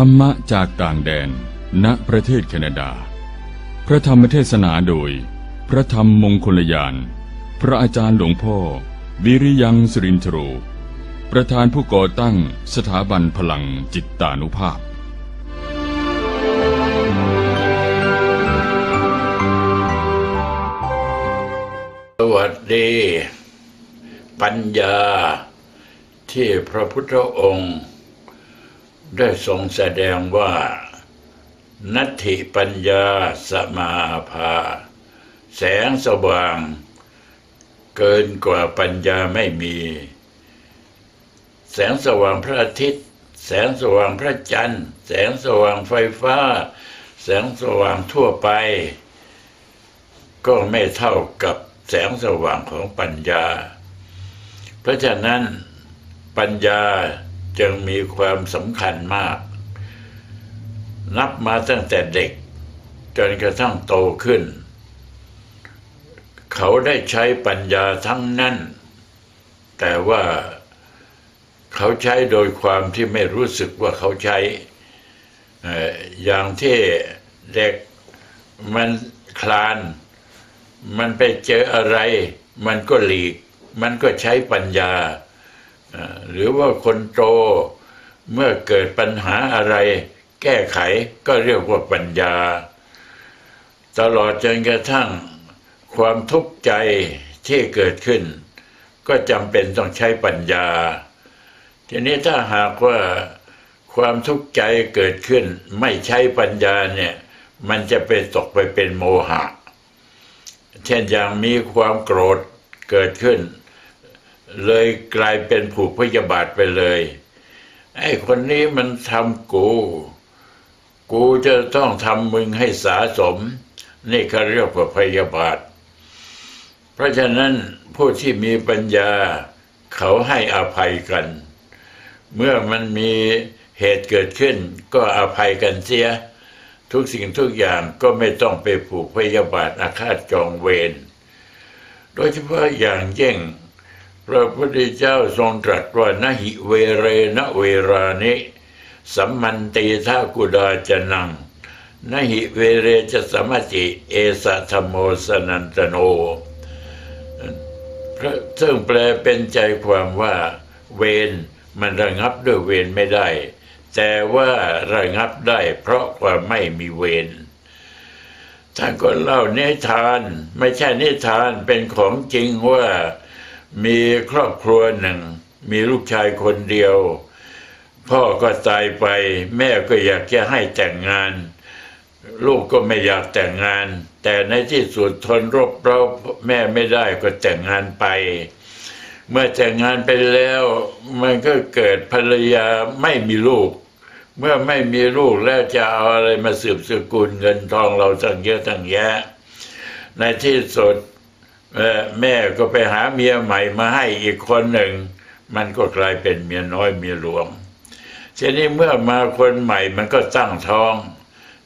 ธรรมะจากต่างแดน ณ ประเทศแคนาดา พระธรรมเทศนาโดย พระธรรมมงคลยาน พระอาจารย์หลวงพ่อ วิริยังสรินทโรประธานผู้ก่อตั้งสถาบันพลังจิตตานุภาพ สวัสดี ปัญญาที่พระพุทธองค์ ได้ทรงแสดงว่า นัตถิปัญญาสมาภา แสงสว่าง เกินกว่าปัญญาไม่มี แสงสว่างพระอาทิตย์ แสงสว่างพระจันทร์ แสงสว่างไฟฟ้า แสงสว่างทั่วไป ก็ไม่เท่ากับแสงสว่างของปัญญา เพราะฉะนั้นปัญญา จึงมีความสำคัญมาก นับมาตั้งแต่เด็ก จนกระทั่งโตขึ้น เขาได้ใช้ปัญญาทั้งนั้น แต่ว่าเขาใช้โดยความที่ไม่รู้สึกว่าเขาใช้เอ่อย่างที่เด็กมันคลาน มันไปเจออะไร มันก็หลีก มันก็ใช้ปัญญา หรือว่าคนโตเมื่อเกิดปัญหาอะไร แก้ไขก็เรียกว่าปัญญา ตลอดจนกระทั่งความทุกข์ใจที่เกิดขึ้น ก็จำเป็นต้องใช้ปัญญา ทีนี้ถ้าหากว่าความทุกข์ใจเกิดขึ้น ไม่ใช้ปัญญาเนี่ยมันจะไปตกไปเป็นโมหะ เช่นอย่างมีความโกรธเกิดขึ้น เลยกลายเป็นผูกพยาบาทไปเลย ไอ้คนนี้มันทำกู กูจะต้องทำมึงให้สาสม นี่เขาเรียกว่าพยาบาท เพราะฉะนั้นผู้ที่มีปัญญาเขาให้อภัยกัน เมื่อมันมีเหตุเกิดขึ้น ก็อภัยกันเสีย ทุกสิ่งทุกอย่างก็ไม่ต้องไปผูกพยาบาทอาฆาตจองเวรโดยเฉพาะอย่างยิ่ง พระพุทธเจ้าทรงตรัสว่านหิเวเรนะเวรานิสัมมันตีทากุดาจนังนหิเวเรจะสมติเอสะธรมโมสนันตโนพระซึ่งแปลเป็นใจความว่า เวรมันระงับด้วยเวรไม่ได้ แต่ว่าระงับได้เพราะความไม่มีเวรท่านก็เล่านิทาน ไม่ใช่นิทานเป็นของจริงว่า มีครอบครัวหนึ่ง มีลูกชายคนเดียว พ่อก็ตายไป แม่ก็อยากจะให้แต่งงาน ลูกก็ไม่อยากแต่งงาน แต่ในที่สุดทนรบเราแม่ไม่ได้ก็แต่งงานไป เมื่อแต่งงานไปแล้วมันก็เกิดภรรยาไม่มีลูก เมื่อไม่มีลูกแล้วจะเอาอะไรมาสืบสกุลเงินทองเราตั้งเยอะตั้งแยะ ในที่สุด แม่ก็ไปหาเมียใหม่มาให้อีกคนหนึ่ง มันก็กลายเป็นเมียน้อยเมียหลวงทีนี้เมื่อมาคนใหม่มันก็ตั้งท้อง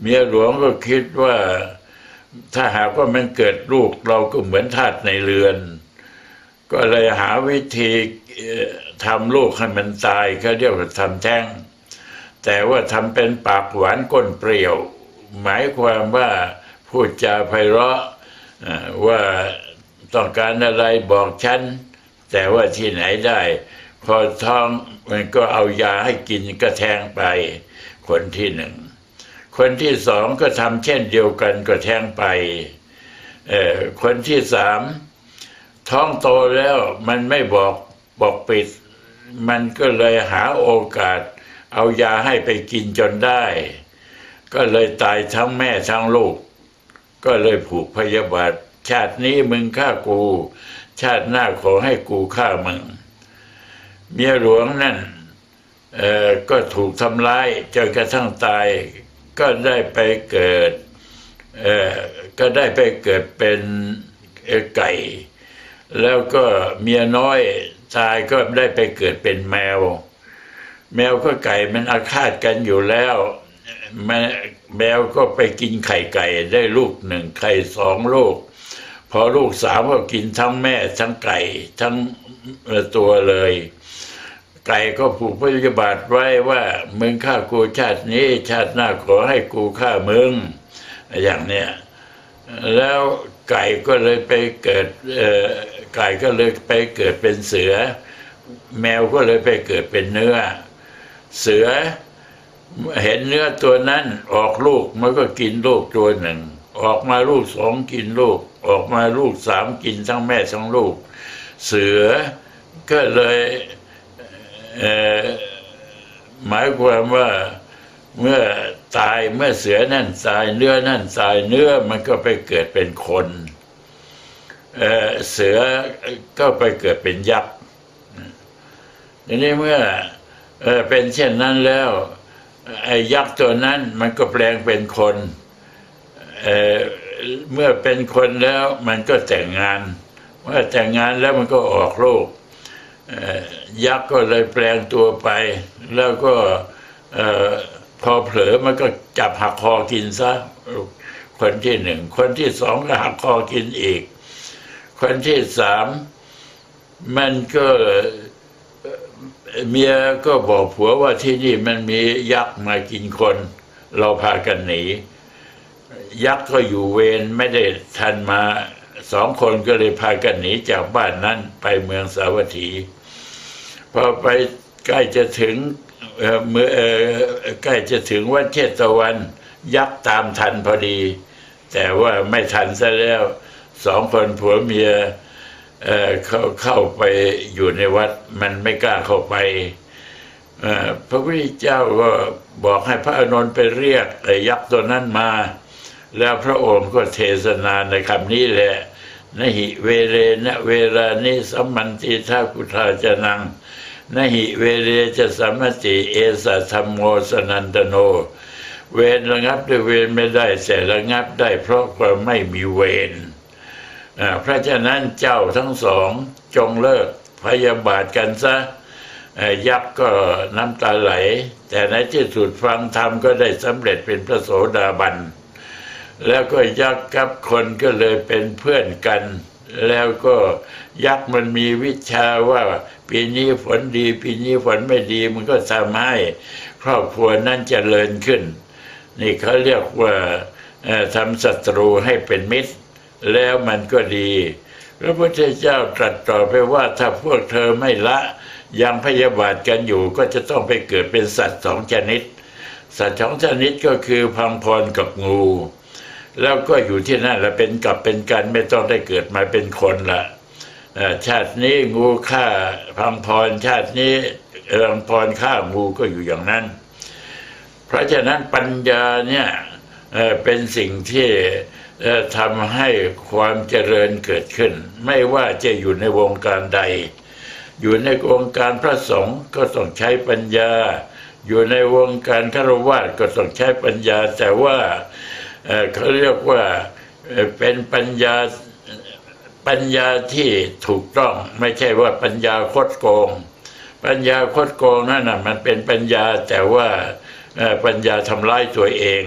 เมียหลวงก็คิดว่าถ้าหากว่ามันเกิดลูกเราก็เหมือนทาสในเรือน ก็เลยหาวิธีทำลูกให้มันตายเขาเรียกว่าทำแท้ง แต่ว่าทำเป็นปากหวานก้นเปรี้ยว หมายความว่าพูดจาไพเราะว่า ต้องการอะไรบอกฉัน แต่ว่าที่ไหนได้ พอท้องมันก็เอายาให้กินก็แทงไป คนที่หนึ่ง คนที่สองก็ทำเช่นเดียวกันก็แทงไปเอ่อคนที่สามท้องโตแล้วมันไม่บอกบอกปิด มันก็เลยหาโอกาส เอายาให้ไปกินจนได้ ก็เลยตายทั้งแม่ทั้งลูก ก็เลยผูกพยาบาท ชาตินี้มึงฆ่ากู ชาติหน้าขอให้กูฆ่ามึง เมียหลวงนั่นก็ถูกทำร้ายจนกระทั่งตายก็ได้ไปเกิดก็ได้ไปเกิดเป็นไก่ แล้วก็เมียน้อยตายก็ได้ไปเกิดเป็นแมว แมวก็ไก่มันอาฆาตกันอยู่แล้วแมวก็ไปกินไข่ไก่ได้ลูกหนึ่งไข่สองลูก พอลูกสามก็กินทั้งแม่ทั้งไก่ ทั้งตัวเลย ไก่ก็ผูกพยาบาทไว้ว่ามึงฆ่ากูชาตินี้ ชาติหน้าขอให้กูฆ่ามึง อย่างเนี้ยแล้วไก่ก็เลยไปเกิดไก่ก็เลยไปเกิดเป็นเสือ แมวก็เลยไปเกิดเป็นเนื้อ เสือเห็นเนื้อตัวนั้นออกลูกมันก็กินลูกตัวหนึ่ง ออกมาลูกสองกินลูก ออกมาลูกสามกินทั้งแม่ทั้งลูก เสือก็เลยเหมายความว่าเมื่อตายเมื่อเสือนั่นตายเนื้อนั่นตายเนื้อมันก็ไปเกิดเป็นคนเเสือก็ไปเกิดเป็นยักษ์ทีนี้เมื่อเอเป็นเช่นนั้นแล้วไอ้ยักษ์ตัวนั้นมันก็แปลงเป็นคน เเมื่อเป็นคนแล้วมันก็แต่งงาน เมื่อแต่งงานแล้วมันก็ออกลูกยักษ์ก็เลยแปลงตัวไป แล้วก็พอเผลอมันก็จับหักคอกินซะคนที่หนึ่ง คนที่สองก็หักคอกินอีก คนที่สามมันก็เมียก็บอกผัวว่าที่นี่มันมียักษ์มากินคน เราพากันหนี ยักษ์ก็อยู่เวรไม่ได้ทันมาสองคนก็เลยพากันหนีจากบ้านนั้นไปเมืองสาวัตถี พอไปใกล้จะถึงเมื่อใกล้จะถึงวัดเชตวัน ยักษ์ตามทันพอดี แต่ว่าไม่ทันซะแล้วสองคนผัวเมียเข้าเข้าไปอยู่ในวัดมันไม่กล้าเข้าไปพระพุทธเจ้าก็บอกให้พระอานนท์ไปเรียกยักษ์ตัวนั้นมา แล้วพระองค์ก็เทศนาในคำนี้แหละนหิเวเรนะเวรานิสัมมันติทากุทาจนังนหิเวเรจะสัมมติเอสัธรรมโมสนันตโน เวรระงับด้วยเวรไม่ได้แต่ระงับได้เพราะความไม่มีเวรอาเพราะฉะนั้นเจ้าทั้งสองจงเลิกพยาบาทกันซะยักษ์ก็น้ำตาไหล แต่ในที่สุดฟังธรรมก็ได้สำเร็จเป็นพระโสดาบัน แล้วก็ยักษ์กับคนก็เลยเป็นเพื่อนกัน แล้วก็ยักษ์มันมีวิชาว่าปีนี้ฝนดี ปีนี้ฝนไม่ดีมันก็ทำให้ครอบครัวนั้นเจริญขึ้น นี่เขาเรียกว่าทำศัตรูให้เป็นมิตร แล้วมันก็ดีพระพุทธเจ้าตรัสต่อไปว่าถ้าพวกเธอไม่ละยังพยาบาทกันอยู่ก็จะต้องไปเกิดเป็นสัตว์สองชนิด สัตว์สองชนิดก็คือพังพรกับงู แล้วก็อยู่ที่นั่นละเป็นกับเป็นกันไม่ต้องได้เกิดมาเป็นคนละเอ่อชาตินี้งูฆ่าพังพรชาตินี้เอิงพรฆ่างูก็อยู่อย่างนั้น เพราะฉะนั้นปัญญาเนี่ยเป็นสิ่งที่ทำให้ความเจริญเกิดขึ้น ไม่ว่าจะอยู่ในวงการใด อยู่ในวงการพระสงฆ์ก็ต้องใช้ปัญญา อยู่ในวงการฆราวาสก็ต้องใช้ปัญญา แต่ว่า เขาเรียกว่าเป็นปัญญาปัญญาที่ถูกต้อง ไม่ใช่ว่าปัญญาคดโกง ปัญญาคดโกงนั่นน่ะมันเป็นปัญญาแต่ว่าปัญญาทำร้ายตัวเอง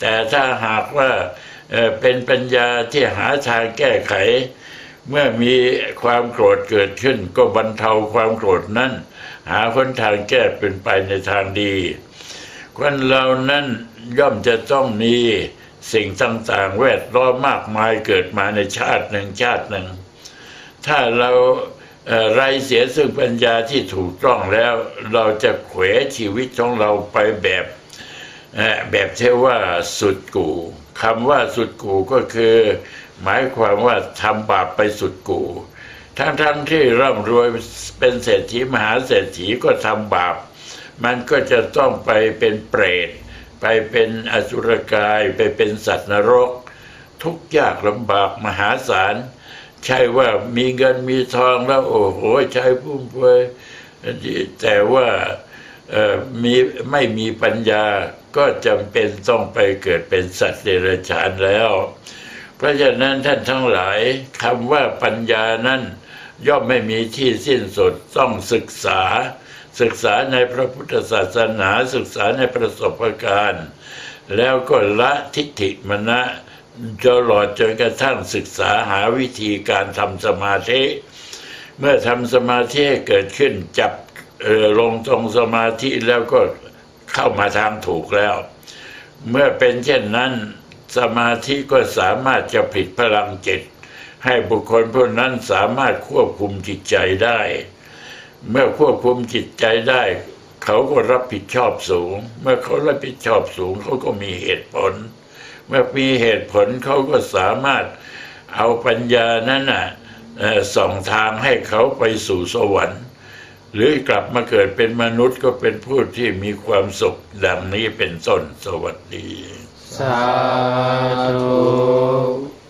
แต่ถ้าหากว่าเอ่อเป็นปัญญาที่หาทางแก้ไข เมื่อมีความโกรธเกิดขึ้น ก็บรรเทาความโกรธนั้น หาคนทางแก้เป็นไปในทางดี คนเรานั้นย่อมจะต้องมีสิ่งต่างๆ แวดล้อมมากมายเกิดมาในชาติหนึ่งชาติหนึ่ง ถ้าเราไรเสียซึ่งปัญญาที่ถูกต้องแล้ว เราจะเขวชีวิตของเราไปแบบแบบเทว่าสุดกูคำว่าสุดกูก็คือ หมายความว่าทำบาปไปสุดกู่ทั้งๆที่ร่ำรวยเป็นเศรษฐีมหาเศรษฐีก็ทำบาป มันก็จะต้องไปเป็นเปรต ไปเป็นอสุรกาย ไปเป็นสัตว์นรก ทุกยากลำบากมหาศาล ใช่ว่ามีเงินมีทองแล้ว โอ้โหใช้พุ่มเฟยแต่ว่ามีไม่มีปัญญาก็จำเป็นต้องไปเกิดเป็นสัตว์เดรัจฉานแล้ว เพราะฉะนั้นท่านทั้งหลายคำว่าปัญญานั้นย่อมไม่มีที่สิ้นสุดต้องศึกษา ศึกษาในพระพุทธศาสนาศึกษาในประสบการณ์ แล้วก็ละทิฏฐิมณะจหลอดจนกระทั่งศึกษาหาวิธีการทำสมาธิ เมื่อทำสมาธิเกิดขึ้นจับลงตรงสมาธิแล้วก็เข้ามาทางถูกแล้ว เมื่อเป็นเช่นนั้นสมาธิก็สามารถจะผลิตพลังจิตให้บุคคลผู้นั้นสามารถควบคุมจิตใจได้ เมื่อควบคุมจิตใจได้ เขาก็รับผิดชอบสูง เมื่อเขารับผิดชอบสูงเขาก็มีเหตุผล เมื่อมีเหตุผลเขาก็สามารถเอาปัญญานั้นน่ะส่องทางให้เขาไปสู่สวรรค์ หรือกลับมาเกิดเป็นมนุษย์ก็เป็นผู้ที่มีความสุขดังนี้เป็นต้นสวัสดี สาธุ